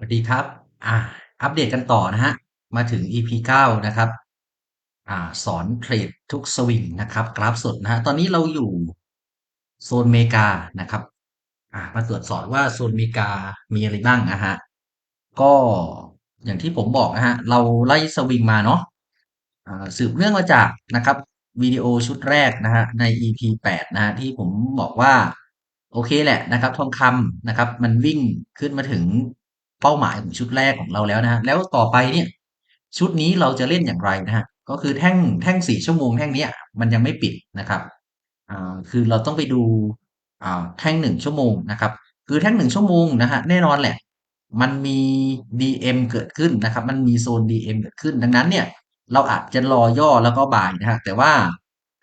สวัสดีครับ อ่า อัปเดตกันต่อนะฮะ มาถึง EP เก้านะครับ อ่า สอนเทรดทุกสวิงนะครับ กราฟสดนะฮะ ตอนนี้เราอยู่โซนเมกานะครับ อ่า มาตรวจสอบว่าโซนเมกามีอะไรบ้างนะฮะ ก็อย่างที่ผมบอกนะฮะ เราไล่สวิงมาเนาะ อ่า สืบเนื่องมาจากนะครับวิดีโอชุดแรกนะฮะ ใน EP แปดนะฮะที่ผมบอกว่า โอเคแหละนะครับ ทองคำนะครับ มันวิ่งขึ้นมาถึง เป้าหมายของชุดแรกของเราแล้วนะฮะแล้วต่อไปเนี่ย ชุดนี้เราจะเล่นอย่างไรนะฮะก็คือแท่งแท่งสี่ชั่วโมงแท่งเนี้ยมันยังไม่ปิดนะครับอ่าคือเราต้องไปดูอ่าแท่งหนึ่งชั่วโมงนะครับ คือแท่งหนึ่งชั่วโมงนะฮะแน่นอนแหละ มันมี DM เกิดขึ้นนะครับ มันมีโซน DM เกิดขึ้นดังนั้นเนี่ย เราอาจจะรอย่อแล้วก็บายนะฮะแต่ว่า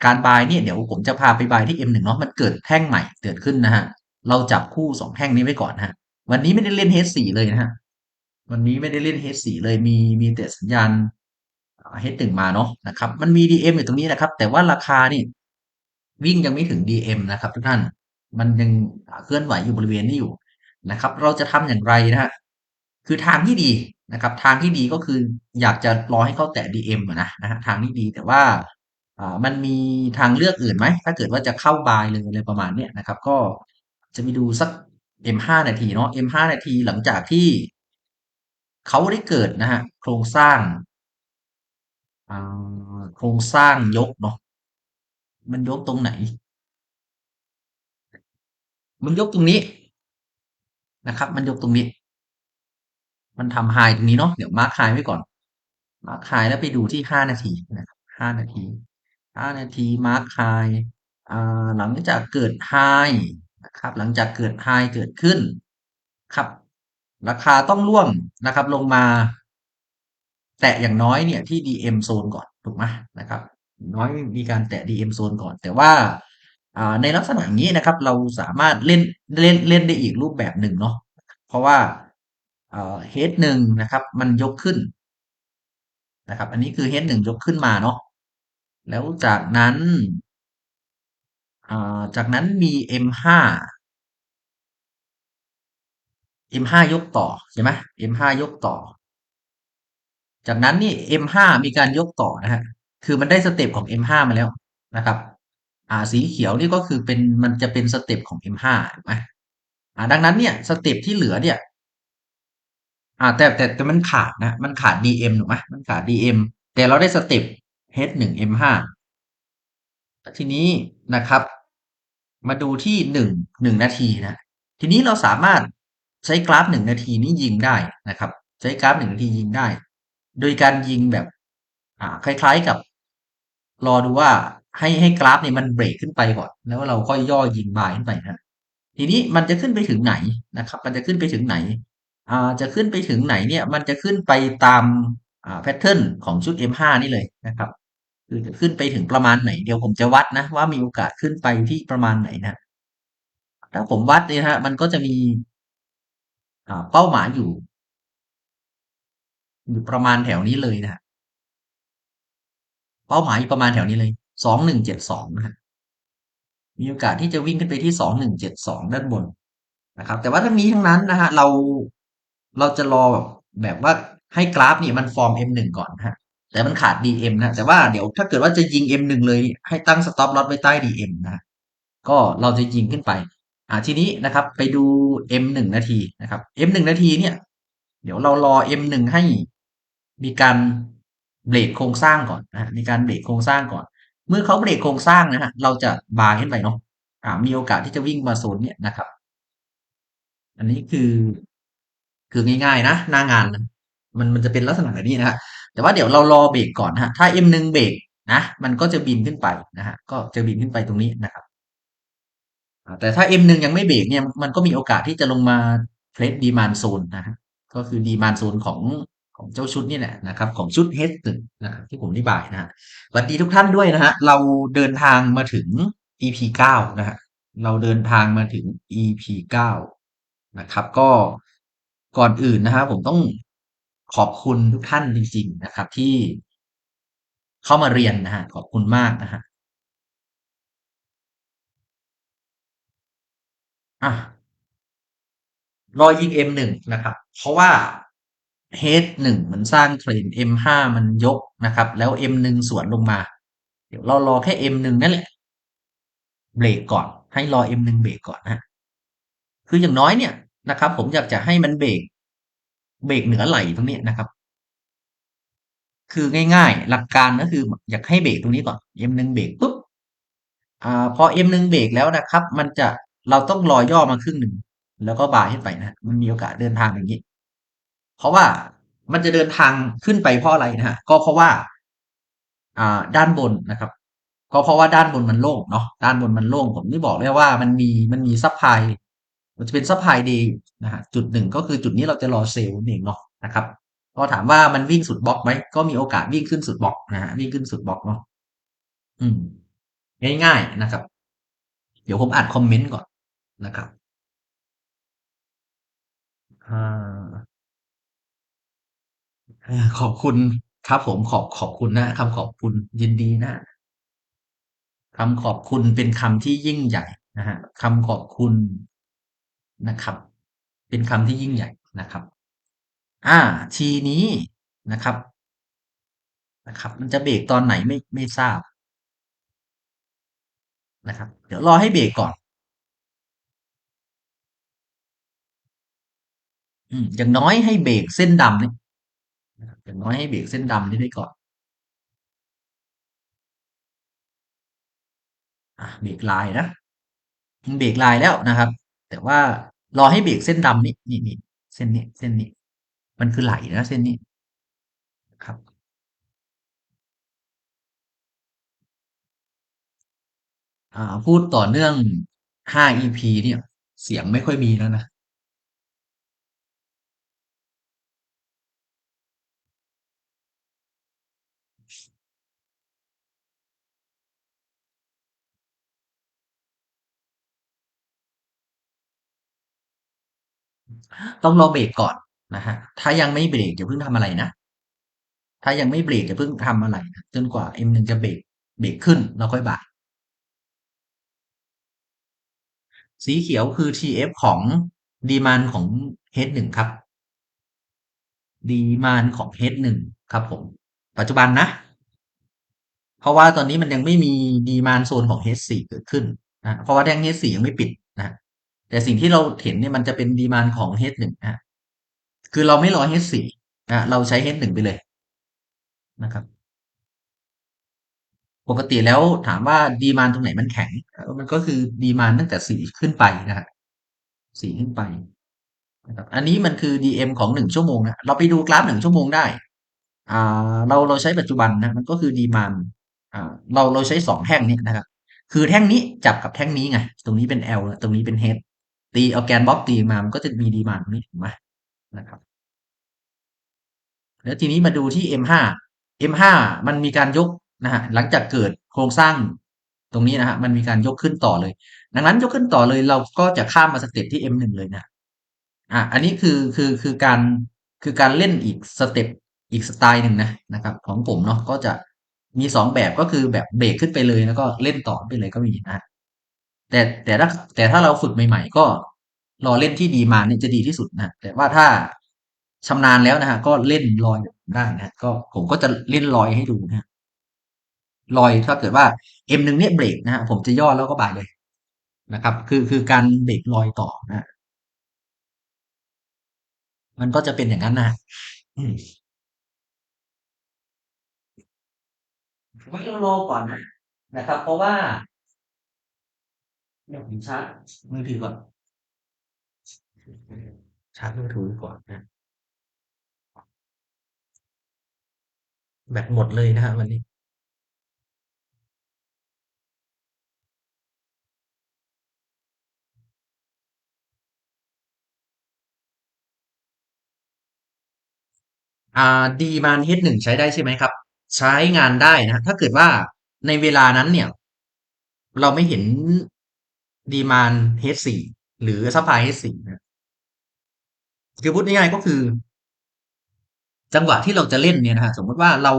การบายเนี่ยเดี๋ยวผมจะพาไปบายที่ M1 เนาะมันเกิดแท่งใหม่เกิดขึ้นนะฮะเราจับคู่สองแท่งนี้ไว้ก่อนฮะ วันนี้ไม่ได้เล่น H4 เลยนะฮะวันนี้ไม่ได้เล่น H4 เลยมีมีแต่สัญญาณ H1 มาเนาะนะครับ มันมี DM อยู่ตรงนี้นะครับ แต่ว่าราคานี่ วิ่งยังไม่ถึง DM นะครับ ทุกท่านมันยังเคลื่อนไหวอยู่บริเวณนี้อยู่นะครับ เราจะทำอย่างไรนะฮะคือทางที่ดีนะครับ ทางที่ดีก็คืออยากจะรอให้เขาแตะ DM อะนะนะฮะทางที่ดีแต่ว่าอ่ามันมีทางเลือกอื่นไหม ถ้าเกิดว่าจะเข้าบายเลยอะไรประมาณเนี้ยนะครับ ก็จะไปดูสัก M5 นาทีเนาะ M5 นาทีหลังจากที่เขาได้เกิดนะฮะโครงสร้างอ่าโครงสร้างยกเนาะมันยกตรงไหน มันยกตรงนี้นะครับ มันยกตรงนี้ มันทำไฮตรงนี้เนาะเดี๋ยวมาร์คไฮไว้ก่อน มาร์คไฮแล้วไปดูที่ห้านาทีนะครับห้านาทีห้านาทีมาร์คไฮอ่าหลังจากเกิดไฮ ครับ หลังจากเกิดไฮเกิดขึ้นครับ ราคาต้องร่วงนะครับ ลงมา แตะอย่างน้อยเนี่ยที่ DM โซนก่อนถูกไหมนะครับ น้อยมีการแตะ DM โซนก่อน แต่ว่าในลักษณะอย่างนี้นะครับ เราสามารถเล่นเล่นเล่นได้อีกรูปแบบหนึ่งเนาะเพราะว่าเอ่อ H หนึ่งนะครับ มันยกขึ้นนะครับ อันนี้คือ H หนึ่งยกขึ้นมาเนาะแล้วจากนั้น อ่าจากนั้นมี M5 M5 ยกต่อใช่ไหม M5 ยกต่อ จากนั้นนี่ M5 มีการยกต่อนะฮะ คือมันได้สเต็ปของ M5 มาแล้วนะครับ อ่าสีเขียวนี่ก็คือเป็นมันจะเป็นสเต็ปของ M5 ถูกไหมอ่าดังนั้นเนี่ยสเต็ปที่เหลือเนี่ย อ่าแต่แต่แต่มันขาดนะ มันขาด DM ถูกไหมมันขาด DM แต่เราได้สเต็ป H1 M5 ทีนี้นะครับ มาดูที่หนึ่งหนึ่งนาทีนะ ทีนี้เราสามารถใช้กราฟหนึ่งนาทีนี้ยิงได้นะครับ ใช้กราฟหนึ่งนาทียิงได้ โดยการยิงแบบ อ่า คล้าย ๆกับ รอดูว่าให้ให้กราฟเนี่ยมันเบรกขึ้นไปก่อน แล้วเราค่อยย่อยิงบายขึ้นไปนะทีนี้มันจะขึ้นไปถึงไหนนะครับ มันจะขึ้นไปถึงไหนอ่าจะขึ้นไปถึงไหนเนี่ย มันจะขึ้นไปตามอ่าแพทเทิร์นของชุด M5 นี่เลยนะครับ คือจะขึ้นไปถึงประมาณไหน เดี๋ยวผมจะวัดนะ ว่ามีโอกาสขึ้นไปที่ประมาณไหนนะ ถ้าผมวัดเนี่ยฮะ มันก็จะมีเป้าหมายอยู่อยู่ประมาณแถวนี้เลยนะเป้าหมายอยู่ประมาณแถวนี้เลยสองหนึ่งเจ็ดสองนะฮะมีโอกาสที่จะวิ่งขึ้นไปที่สองหนึ่งเจ็ดสองด้านบนนะครับ แต่ว่าทั้งนี้ทั้งนั้นนะฮะเราเราจะรอแบบแบบว่าให้กราฟเนี่ยมันฟอร์ม M1 ก่อนฮะ แต่มันขาด DM นะ แต่ว่าเดี๋ยวถ้าเกิดว่าจะยิง M1 เลยให้ตั้งสต็อปลอสไว้ใต้ DM นะฮะก็เราจะยิงขึ้นไป อ่าทีนี้นะครับ ไปดู M1 นาทีนะครับ M1 นาทีเนี่ย เดี๋ยวเรารอ M1 ให้มีการเบรกโครงสร้างก่อนนะมีการเบรกโครงสร้างก่อน เมื่อเขาเบรกโครงสร้างนะฮะเราจะบายขึ้นไปเนาะอ่า มีโอกาสที่จะวิ่งมาโซนเนี่ยนะครับ อันนี้คือ คือง่ายๆนะหน้างานนะมันมันจะเป็นลักษณะแบบนี้นะฮะ แต่ว่าเดี๋ยวเรารอเบรกก่อนฮะถ้า M1 เบรกนะมันก็จะบินขึ้นไปนะฮะก็จะบินขึ้นไปตรงนี้นะครับแต่ถ้า M1 ยังไม่เบรกเนี่ยมันก็มีโอกาสที่จะลงมาเทรดดีมานโซนนะฮะก็คือดีมานโซนของของเจ้าชุดนี่แหละนะครับของชุด H1 นะครับที่ผมอธิบายนะฮะสวัสดีทุกท่านด้วยนะฮะเราเดินทางมาถึง EP เก้านะฮะเราเดินทางมาถึง EP เก้านะครับก็ก่อนอื่นนะครับผมต้อง ขอบคุณทุกท่านจริงๆนะครับ ที่เข้ามาเรียนนะฮะขอบคุณมากนะฮะอะรอยิง M1 นะครับ เพราะว่า H1 มันสร้างเทรน M5 มันยกนะครับ แล้ว M1 สวนลงมา เดี๋ยวเรารอแค่ M1 นั่นแหละ เบรกก่อน ให้รอ M1 เบรกก่อนนะคืออย่างน้อยเนี่ยนะครับ ผมอยากจะให้มันเบรก เบรกเหนือไหลตรงนี้นะครับ คือง่ายๆ หลักการก็คือ อยากให้เบรกตรงนี้ก่อน M1 เบรกปุ๊บอ่าพอ M1 เบรกแล้วนะครับ มันจะเราต้องรอย่อมาครึ่งหนึ่งแล้วก็บ่ายขึ้นไปนะมันมีโอกาสเดินทางอย่างนี้ เพราะว่ามันจะเดินทางขึ้นไปเพราะอะไรนะฮะก็เพราะว่า อ่าด้านบนนะครับ ก็เพราะว่าด้านบนมันโล่งเนาะด้านบนมันโล่งผมที่บอกเลยว่ามันมีมันมีซัพพลาย มันจะเป็นซัพพลายเดย์นะฮะจุดหนึ่งก็คือจุดนี้เราจะรอเซลล์นั่เองเนาะนะครับ ก็ถามว่ามันวิ่งสุดบล็อกไหมก็มีโอกาสวิ่งขึ้นสุดบล็อกนะฮะวิ่งขึ้นสุดบล็อกเนาะอืม ง่ายๆนะครับ เดี๋ยวผมอ่านคอมเมนต์ก่อนนะครับอ่าขอบคุณครับผมขอบขอบคุณนะคำขอบคุณยินดีนะคำขอบคุณเป็นคำที่ยิ่งใหญ่นะครับคำขอบคุณ นะครับ เป็นคำที่ยิ่งใหญ่นะครับ อ่า ทีนี้นะครับ นะครับ มันจะเบรกตอนไหนไม่ไม่ทราบนะครับ เดี๋ยวรอให้เบรกก่อน อืมอย่างน้อยให้เบรกเส้นดำนี่นะครับอย่างน้อยให้เบรกเส้นดำนี้ได้ก่อนอาเบรกลน์นะเบรกลน์แล้วนะครับ แต่ว่ารอให้เบรกเส้นดำนี่นี่ๆเส้นนี้เส้นนี้ มันคือไหลนะเส้นนี้ครับอ่าพูดต่อเนื่อง 5 EP เนี่ย เสียงไม่ค่อยมีแล้วนะ ต้องรอเบรกก่อนนะครับถ้ายังไม่เบรกอย่าเพิ่งทำอะไรนะ ถ้ายังไม่เบรกอย่าเพิ่งทำอะไรนะจนกว่า M1 จะเบรกเบรกขึ้นแล้วค่อยบ่ายสีเขียวคือ TF ของ Demand ของ H1 ครับ Demand ของ H1 ครับผม ปัจจุบันนะ เพราะว่าตอนนี้มันยังไม่มี Demand โซนของ H4 เกิดขึ้นนะเพราะว่าแท่ง H4 ยังไม่ปิด แต่สิ่งที่เราเห็นเนี่ยมันจะเป็น Demand ของ H1 นะคือเราไม่รอ H4 นะเราใช้ H1 ไปเลยนะครับ ปกติแล้วถามว่า Demand ตรงไหนมันแข็ง มันก็คือ Demand ตั้งแต่4ขึ้นไปนะครับ4ขึ้นไปนะครับอันนี้มันคือ DM ของ1ชั่วโมงนะเราไปดูกราฟ1ชั่วโมงได้อ่าเราเราใช้ปัจจุบันนะมันก็คือ Demand อ่าเราเราใช้2แท่งนี้นะครับคือแท่งนี้จับกับแท่งนี้ไง ตรงนี้เป็น L ตรงนี้เป็น H ตีเอาแกนบล็อกตีมา มันก็จะมี Demand ตรงนี้ถูกไหม?นะครับ แล้วทีนี้มาดูที่ M5 M5 มันมีการยกนะครับหลังจากเกิดโครงสร้างตรงนี้นะครับมันมีการยกขึ้นต่อเลย ดังนั้นยกขึ้นต่อเลยเราก็จะข้ามมาสเต็ปที่ M1 เลยนะอาอันนี้คือคือคือการคือการเล่นอีกสเต็ปอีกสไตล์หนึ่งนะนะครับ ของผมเนาะก็จะมี2แบบก็คือแบบเบรกขึ้นไปเลยแล้วก็เล่นต่อไปเลยก็มีนะ แต่แต่ถ้าแต่ถ้าเราฝึกใหม่ ๆ ก็รอเล่นที่ Demand เนี่ยจะดีที่สุดนะแต่ว่าถ้าชำนาญแล้วนะครับก็เล่นลอยได้นะก็ผมก็จะเล่นลอยให้ดูนะลอยถ้าเกิดว่า M1 เนี่ยเบรกนะครับผมจะย่อแล้วก็บายเลยนะครับ คือคือการเบรกลอยต่อนะมันก็จะเป็นอย่างงั้นนะครับอืมผมว่าต้องรอก่อนนะนะครับ เพราะว่า เดี๋ยวผมชาร์จมือถือก่อนชาร์จมือถือก่อนนะแบตหมดเลยนะครับวันนี้อ่า Demand H1 ใช้ได้ใช่ไหมครับ?ใช้งานได้นะครับถ้าเกิดว่าในเวลานั้นเนี่ย เราไม่เห็น Demand H4 หรือซัปพลาย H4 นะครับคือพูดง่ายๆก็คือ จังหวะที่เราจะเล่นเนี่ยนะครับสมมติว่าเรา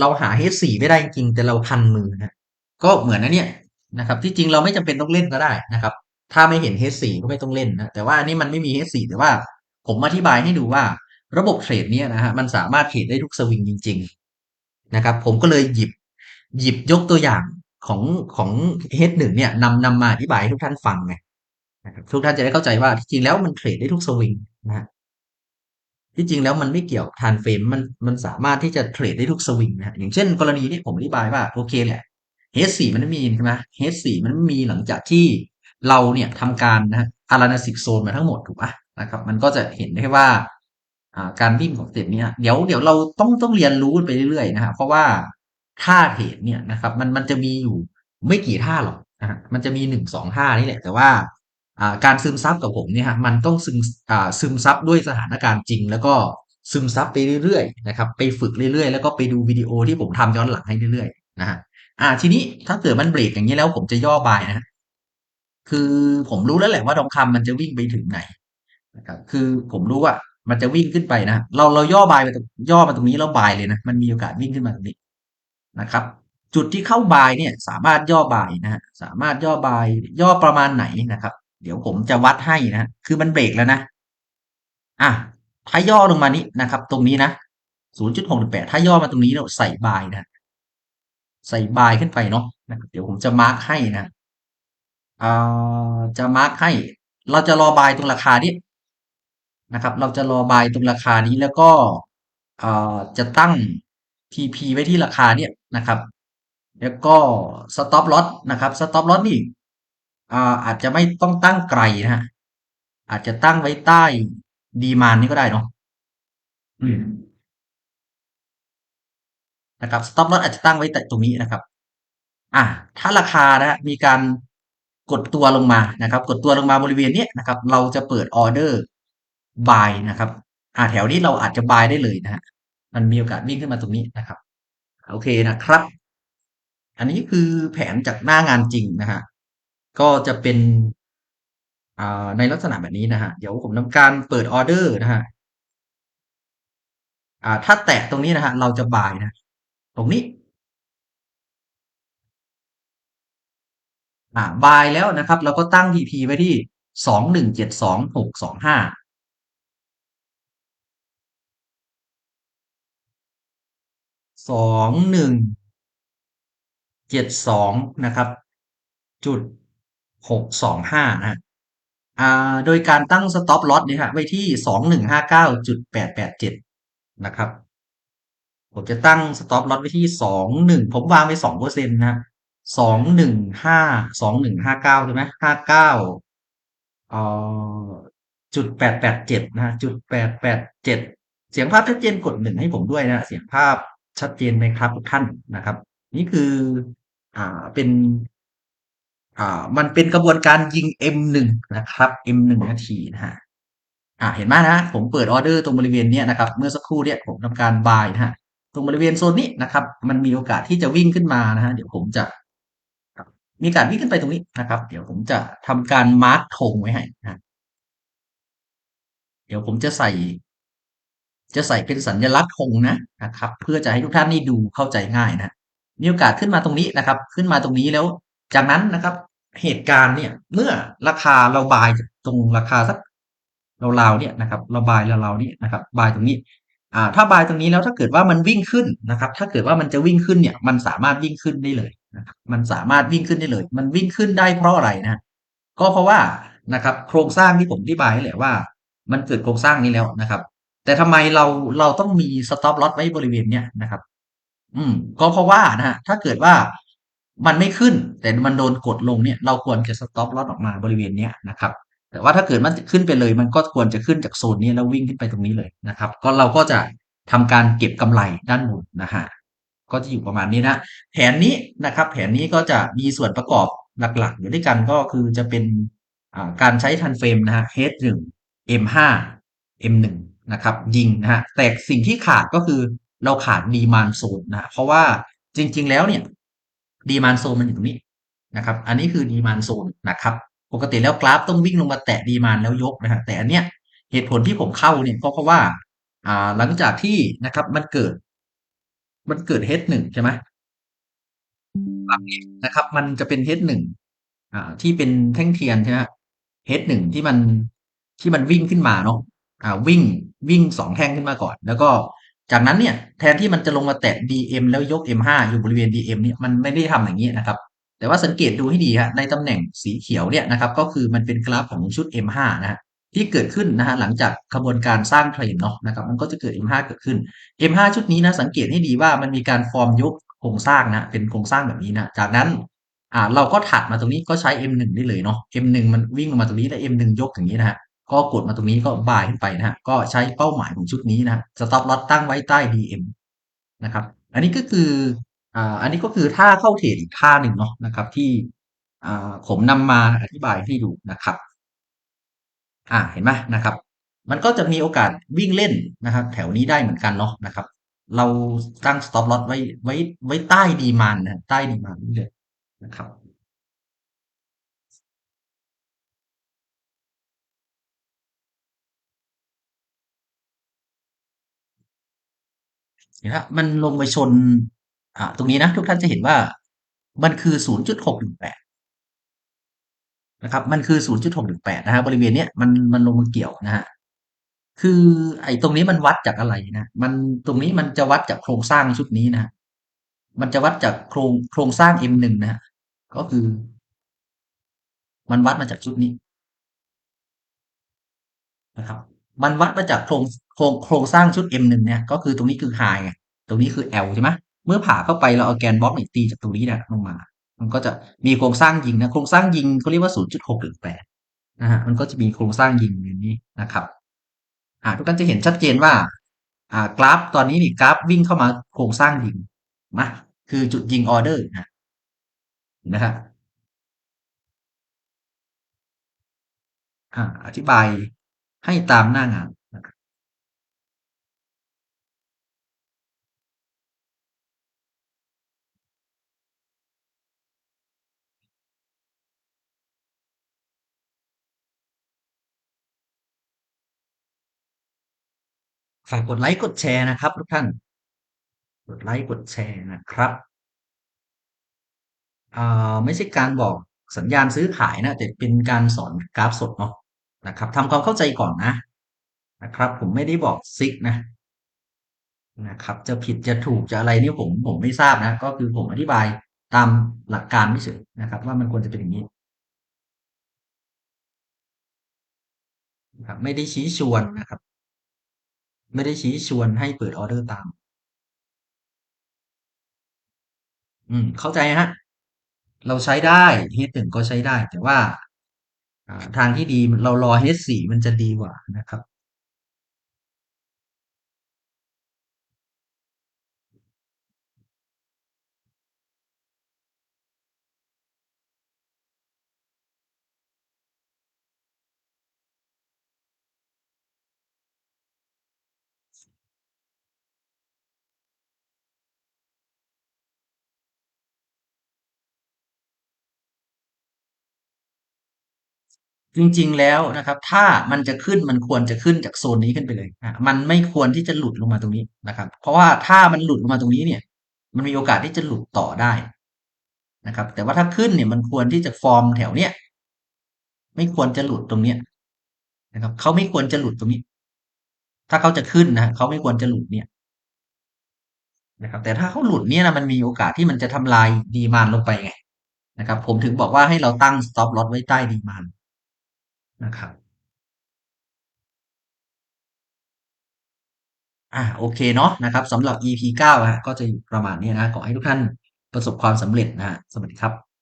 เราหา H4 ไม่ได้จริงแต่เราคันมือนะก็เหมือนไอ้เนี่ยนะครับ ที่จริงเราไม่จำเป็นต้องเล่นก็ได้นะครับ ถ้าไม่เห็น H4 ก็ไม่ต้องเล่นนะแต่ว่าอันนี้มันไม่มี H4 แต่ว่า ผมอธิบายให้ดูว่าระบบเทรดเนี้ยนะฮะมันสามารถเทรดได้ทุกสวิงจริง ๆ นะครับ ผมก็เลยหยิบหยิบยกตัวอย่าง ของของ H1 เนี่ยนำนำมาอธิบายให้ทุกท่านฟังไงนะครับทุกท่านจะได้เข้าใจว่าที่จริงแล้วมันเทรดได้ทุกสวิงนะฮะที่จริงแล้วมันไม่เกี่ยวทานเฟรมมันมันสามารถที่จะเทรดได้ทุกสวิงนะฮะอย่างเช่น กรณีนี้ผมอธิบายว่าโอเคแหละ H4 มันไม่มีใช่ไหม H4 มันไม่มีหลังจากที่เราเนี่ยทำการนะฮะอารานาสิกโซนมาทั้งหมดถูกปะนะครับ มันก็จะเห็นได้ว่าอ่าการวิ่งของสเต็ปนี้เดี๋ยวเดี๋ยวเราต้องต้องเรียนรู้ไปเรื่อยๆนะฮะเพราะว่า ท่าเทรดเนี่ยนะครับ มันมันจะมีอยู่ไม่กี่ท่าหรอกนะฮะมันจะมีหนึ่งสองท่านี่แหละ แต่ว่าการซึมซับกับผมเนี่ยฮะมันต้องซึมซึมซับด้วยสถานการณ์จริง แล้วก็ซึมซับไปเรื่อยๆนะครับ ไปฝึกเรื่อยๆ แล้วก็ไปดูวิดีโอที่ผมทำย้อนหลังให้เรื่อยๆนะฮะอ่า ทีนี้ถ้าเกิดมันเบรกอย่างนี้แล้วผมจะย่อบายนะคือผมรู้แล้วแหละว่าทองคำมันจะวิ่งไปถึงไหนนะครับ คือผมรู้ว่ามันจะวิ่งขึ้นไปนะ เราเราย่อบายไปย่อมาตรงนี้แล้วบายเลยนะ มันมีโอกาสวิ่งขึ้นมาตรงนี้ นะครับ จุดที่เข้าบายเนี่ยสามารถย่อบายนะฮะสามารถย่อบายย่อประมาณไหนนะครับ เดี๋ยวผมจะวัดให้นะคือมันเบรกแล้วนะอะถ้าย่อลงมานี้นะครับ ตรงนี้นะ0.618ถ้าย่อมาตรงนี้เราใส่บายนะ ใส่บายขึ้นไปเนาะนะครับเดี๋ยวผมจะมาร์กให้นะอ่าจะมาร์กให้ เราจะรอบายตรงราคานี้นะครับ เราจะรอบายตรงราคานี้แล้วก็อ่าจะตั้ง TP ไว้ที่ราคาเนี่ยนะครับ แล้วก็ stop loss นะครับ stop loss นี่อ่าอาจจะไม่ต้องตั้งไกลนะฮะอาจจะตั้งไว้ใต้ดีมานนี่ก็ได้เนาะนะครับ stop loss อาจจะตั้งไว้แต่ตรงนี้นะครับ อะถ้าราคานะฮะมีการกดตัวลงมานะครับ กดตัวลงมาบริเวณนี้นะครับ เราจะเปิดออเดอร์บายนะครับ อ่าแถวนี้เราอาจจะบายได้เลยนะฮะ มันมีโอกาสวิ่งขึ้นมาตรงนี้นะครับ โอเคนะครับ อันนี้คือแผนจากหน้างานจริงนะฮะก็จะเป็นในลักษณะแบบนี้นะฮะเดี๋ยวผมทำการเปิดออเดอร์นะฮะถ้าแตะตรงนี้นะฮะเราจะบายนะ ตรงนี้อ่าบายแล้วนะครับ เราก็ตั้ง TP ไว้ที่สองหนึ่งเจ็ดสองหกสองห้า สองหนึ่งเจ็ดสองนะครับ จุดหกสองห้านะอ่าโดยการตั้ง stop loss เนี่ยฮะไว้ที่สองหนึ่งห้าเก้าจุดแปดแปดเจ็ดนะครับ ผมจะตั้ง stop loss ไว้ที่สองหนึ่งผมวางไว้สองเปอร์เซ็นต์นะสองหนึ่งห้าสองหนึ่งห้าเก้าใช่ไหมห้าเก้าเอ่อจุดแปดแปดเจ็ดนะจุดแปดแปดเจ็ดเสียงภาพชัดเจนกดหนึ่งให้ผมด้วยนะ เสียงภาพ ชัดเจนไหมครับทุกท่านนะครับ นี่คืออ่าเป็นอ่ามันเป็นกระบวนการยิง M1 นะครับ M1 นาทีนะฮะอ่าเห็นไหมนะผมเปิดออเดอร์ตรงบริเวณนี้นะครับ เมื่อสักครู่เนี่ยผมทำการบายนะฮะตรงบริเวณโซนนี้นะครับ มันมีโอกาสที่จะวิ่งขึ้นมานะฮะเดี๋ยวผมจะมีการวิ่งขึ้นไปตรงนี้นะครับ เดี๋ยวผมจะทำการมาร์กธงไว้ให้นะเดี๋ยวผมจะใส่ จะใส่เป็นสัญลักษณ์ธงนะนะครับ เพื่อจะให้ทุกท่านนี่ดูเข้าใจง่ายนะมีโอกาสขึ้นมาตรงนี้นะครับ ขึ้นมาตรงนี้แล้ว จากนั้นนะครับ เหตุการณ์เนี่ย เมื่อราคาเราบายตรงราคาสักราวๆเนี่ยนะครับเราบายเราๆนี้นะครับ บายตรงนี้อ่าถ้าบายตรงนี้แล้วถ้าเกิดว่ามันวิ่งขึ้นนะครับ ถ้าเกิดว่ามันจะวิ่งขึ้นเนี่ย มันสามารถวิ่งขึ้นได้เลยนะครับมันสามารถวิ่งขึ้นได้เลย มันวิ่งขึ้นได้เพราะอะไรนะ ก็เพราะว่านะครับ โครงสร้างที่ผมอธิบายแหละว่า มันเกิดโครงสร้างนี้แล้วนะครับ แต่ทำไมเราเราต้องมีสต็อปลอสไว้บริเวณเนี้ยนะครับ อืม ก็เพราะว่านะฮะถ้าเกิดว่ามันไม่ขึ้น แต่มันโดนกดลงเนี่ย เราควรจะสต็อปลอสออกมาบริเวณเนี้ยนะครับ แต่ว่าถ้าเกิดมันขึ้นไปเลย มันก็ควรจะขึ้นจากโซนนี้แล้ววิ่งขึ้นไปตรงนี้เลยนะครับ ก็เราก็จะทำการเก็บกำไรด้านบนนะฮะก็จะอยู่ประมาณนี้นะแผนนี้นะครับ แผนนี้ก็จะมีส่วนประกอบหลักๆอยู่ด้วยกันก็คือจะเป็นการใช้ทันเฟรมนะฮะ H1 M5 M1 นะครับ ยิงนะฮะแต่สิ่งที่ขาดก็คือเราขาดดีมานโซนนะเพราะว่าจริง ๆ แล้วเนี่ยดีมานโซนมันอยู่ตรงนี้นะครับ อันนี้คือดีมานโซนนะครับ ปกติแล้วกราฟต้องวิ่งลงมาแตะดีมานแล้วยกนะฮะแต่อันเนี้ยเหตุผลที่ผมเข้าเนี่ยก็เพราะว่า อ่าหลังจากที่นะครับมันเกิด มันเกิด H1 ใช่ไหมแบบนี้นะครับ มันจะเป็น H1 อ่า ที่เป็นแท่งเทียนใช่ไหม H1 ที่มันที่มันวิ่งขึ้นมาเนาะ อ่าวิ่งวิ่งสองแท่งขึ้นมาก่อน แล้วก็จากนั้นเนี่ยแทนที่มันจะลงมาแตะ DM แล้วยก M5 อยู่บริเวณ DM เนี่ยมันไม่ได้ทำอย่างนี้นะครับ แต่ว่าสังเกตดูให้ดีฮะในตำแหน่งสีเขียวเนี่ยนะครับก็คือมันเป็นกราฟของชุด M5 นะฮะที่เกิดขึ้นนะฮะหลังจากกระบวนการสร้างเทรนเนาะนะครับมันก็จะเกิด M5 เกิดขึ้น M5 ชุดนี้นะสังเกตให้ดีว่ามันมีการฟอร์มยกโครงสร้างนะเป็นโครงสร้างแบบนี้นะจากนั้นอ่าเราก็ถัดมาตรงนี้ก็ใช้ M1 ได้เลยเนาะ M1 มันวิ่งลงมาตรงนี้แล้ว M1 ยกอย่างนี้นะฮะ ก็กดมาตรงนี้ก็บ่ายขึ้นไปนะฮะก็ใช้เป้าหมายของชุดนี้นะสต็อปลอตตั้งไว้ใต้ DM นะครับ อันนี้ก็คืออ่าอันนี้ก็คือท่าเข้าเทรดอีกท่าหนึ่งเนาะนะครับที่อ่าผมนำมาอธิบายให้ดูนะครับอ่าเห็นไหมนะครับ มันก็จะมีโอกาสวิ่งเล่นนะครับ แถวนี้ได้เหมือนกันเนาะนะครับ เราตั้ง stop loss ไว้ไว้ไว้ใต้ดีมานนะใต้ดีมานนี่เลยนะครับ เห็นไหมมันลงไปชน อ่า ตรงนี้นะ ทุกท่านจะเห็นว่ามันคือ0.618นะครับ มันคือ0.618นะฮะบริเวณเนี้ยมันมันลงมาเกี่ยวนะฮะคือไอ้ตรงนี้มันวัดจากอะไรนะ มันตรงนี้มันจะวัดจากโครงสร้างชุดนี้นะ มันจะวัดจากโครงโครงสร้าง M1 นะฮะ ก็คือ มันวัดมาจากชุดนี้นะครับ มันวัดมาจากโครง โครงโครงสร้างชุด M1 เนี่ยก็คือตรงนี้คือ high ไงตรงนี้คือ L ใช่ไหมเมื่อผ่าเข้าไปเราเอาแกนบล็อกเนี่ยตีจากตรงนี้เนี่ยลงมา มันก็จะมีโครงสร้างยิงนะโครงสร้างยิงเขาเรียกว่า 0.618นะฮะมันก็จะมีโครงสร้างยิงอย่างนี้นะครับอ่าทุกท่านจะเห็นชัดเจนว่าอ่ากราฟตอนนี้นี่กราฟวิ่งเข้ามาโครงสร้างยิงมาคือจุดยิงออเดอร์นะเห็นไหมครับอ่าอธิบายให้ตามหน้างานนะครับฝากกดไลค์กดแชร์นะครับ ทุกท่าน กดไลค์กดแชร์นะครับอ่าไม่ใช่การบอกสัญญาณซื้อขายนะแต่เป็นการสอนกราฟสดเนาะนะครับทำความเข้าใจก่อนนะนะครับ ผมไม่ได้บอกซิกนะนะครับ จะผิดจะถูกจะอะไรนี่ผมผมไม่ทราบนะ ก็คือผมอธิบายตามหลักการเฉยนะครับ ว่ามันควรจะเป็นอย่างนี้ครับไม่ได้ชี้ชวนนะครับ ไม่ได้ชี้ชวนให้เปิดออเดอร์ตาม อืม เข้าใจฮะ เราใช้ได้ H1 ก็ใช้ได้ แต่ว่าทางที่ดีเรารอ H4 มันจะดีกว่านะครับ จริงๆแล้วนะครับ ถ้ามันจะขึ้นมันควรจะขึ้นจากโซนนี้ขึ้นไปเลยอะมันไม่ควรที่จะหลุดลงมาตรงนี้นะครับ เพราะว่าถ้ามันหลุดลงมาตรงนี้เนี่ย มันมีโอกาสที่จะหลุดต่อได้นะครับ แต่ว่าถ้าขึ้นเนี่ยมันควรที่จะฟอร์มแถวเนี้ยไม่ควรจะหลุดตรงเนี้ยนะครับเขาไม่ควรจะหลุดตรงนี้ ถ้าเขาจะขึ้นนะเขาไม่ควรจะหลุดเนี่ยนะครับ แต่ถ้าเขาหลุดเนี่ยนะมันมีโอกาสที่มันจะทำลายดีมานลงไปไงนะครับ ผมถึงบอกว่าให้เราตั้ง stop loss ไว้ใต้ดีมาน นะครับอ่าโอเคเนาะนะครับสำหรับ EP 9ฮะก็จะอยู่ประมาณนี้นะขอให้ทุกท่านประสบความสำเร็จนะฮะสวัสดีครับ